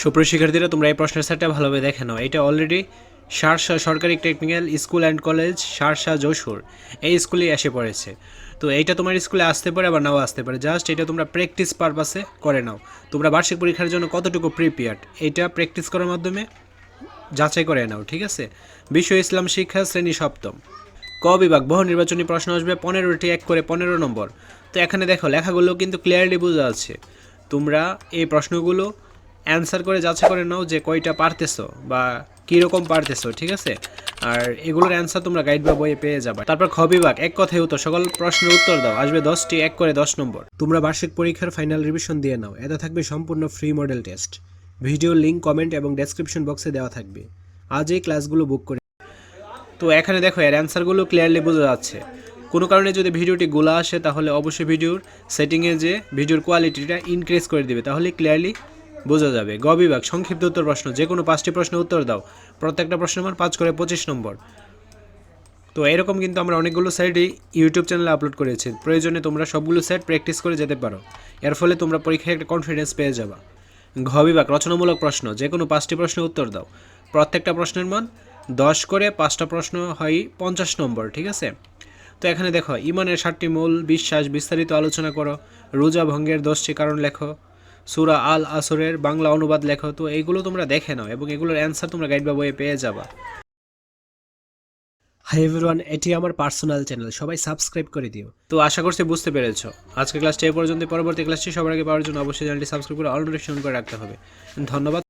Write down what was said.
সুপ্রিয় শিক্ষার্থীরা, তোমরা এই প্রশ্নের সেটটা ভালোভাবে দেখে নাও। এটা অলরেডি সারসা সরকারি technical school and college Sharsha Jashore. এই স্কুলে এসে পড়েছে। তো এইটা তোমার স্কুলে আসতে পারে আবার নাও আসতে পারে। জাস্ট এটা তোমরা প্র্যাকটিস পারপাসে করে নাও। তোমরা বার্ষিক পরীক্ষার জন্য কতটুকু প্রিপেয়ার্ড এটা প্র্যাকটিস করার মাধ্যমে যাচাই করে নাও, ঠিক আছে? বিশ্ব ইসলাম শিক্ষা শ্রেণি সপ্তম। ক বিভাগ, বহু নির্বাচনী প্রশ্ন আসবে পনেরোটি, এক করে পনেরো নম্বর। তো এখানে দেখো, লেখাগুলো কিন্তু ক্লিয়ারলি বোঝা যাচ্ছে তোমরা এই প্রশ্নগুলো অ্যান্সার করে যাচাই করে নাও যে কয়টা পারতেছো বা কীরকম পারতেছো, ঠিক আছে? আর এগুলোর অ্যান্সার তোমরা গাইড বা বইয়ে পেয়ে যাবে। তারপর খ বিভাগ, এক কথায় উত্তর, সকল প্রশ্নের উত্তর দাও, আসবে দশটি, এক করে দশ নম্বর। তোমরা বার্ষিক পরীক্ষার ফাইনাল রিভিশন দিয়ে নাও এতে থাকবে সম্পূর্ণ free model test video link comment এবং ডেসক্রিপশন বক্সে দেওয়া থাকবে। আজ এই ক্লাসগুলো বুক করে তো এখানে দেখো, এর অ্যান্সারগুলো ক্লিয়ারলি বোঝা যাচ্ছে। কোনো কারণে যদি ভিডিওটি গোলা আসে, তাহলে অবশ্যই ভিডিওর সেটিংয়ে যে ভিডিওর কোয়ালিটিটা ইনক্রিজ করে দিবে। তাহলে ক্লিয়ারলি বোঝা যাবে। গ বিভাগ, সংক্ষিপ্ত উত্তর প্রশ্ন যে কোনো পাঁচটি প্রশ্নের উত্তর দাও। প্রত্যেকটা প্রশ্নের মান পাঁচ করে পঁচিশ নম্বর। তো এরকম কিন্তু আমরা অনেকগুলো সাইটই ইউটিউব চ্যানেলে আপলোড করেছি। প্রয়োজনে তোমরা সবগুলো সেট প্র্যাকটিস করে যেতে পারো। এর ফলে তোমরা পরীক্ষায় একটা কনফিডেন্স পেয়ে যাবা। ঘ বিভাগ, রচনামূলক প্রশ্ন যে কোনো পাঁচটি প্রশ্নের উত্তর দাও। প্রত্যেকটা প্রশ্নের মান দশ করে পাঁচটা প্রশ্ন হয় পঞ্চাশ নম্বর, ঠিক আছে? তো এখানে দেখো, ইমানের সাতটি মূল, বিশ্বাস, বিস্তারিত আলোচনা করো। রোজা ভঙ্গের দশটি কারণ লেখো। সুরা আল আসরের বাংলা অনুবাদ লেখা, তো এইগুলো তোমরা দেখে নাও এবং এগুলোর অ্যান্সার তোমরা গাইড বা বইয়ে পেয়ে যাবা। হাই এভরিওয়ান এটি আমার পার্সোনাল চ্যানেল সবাই সাবস্ক্রাইব করে দিও। তো আশা করছি বুঝতে পেরেছ। আজকে ক্লাসটি এ পর্যন্ত পরবর্তী ক্লাসটি সবার আগে পাওয়ার জন্য অবশ্যই চ্যানেলটি সাবস্ক্রাইব করে অল নোটিফিকেশন করে রাখতে হবে। ধন্যবাদ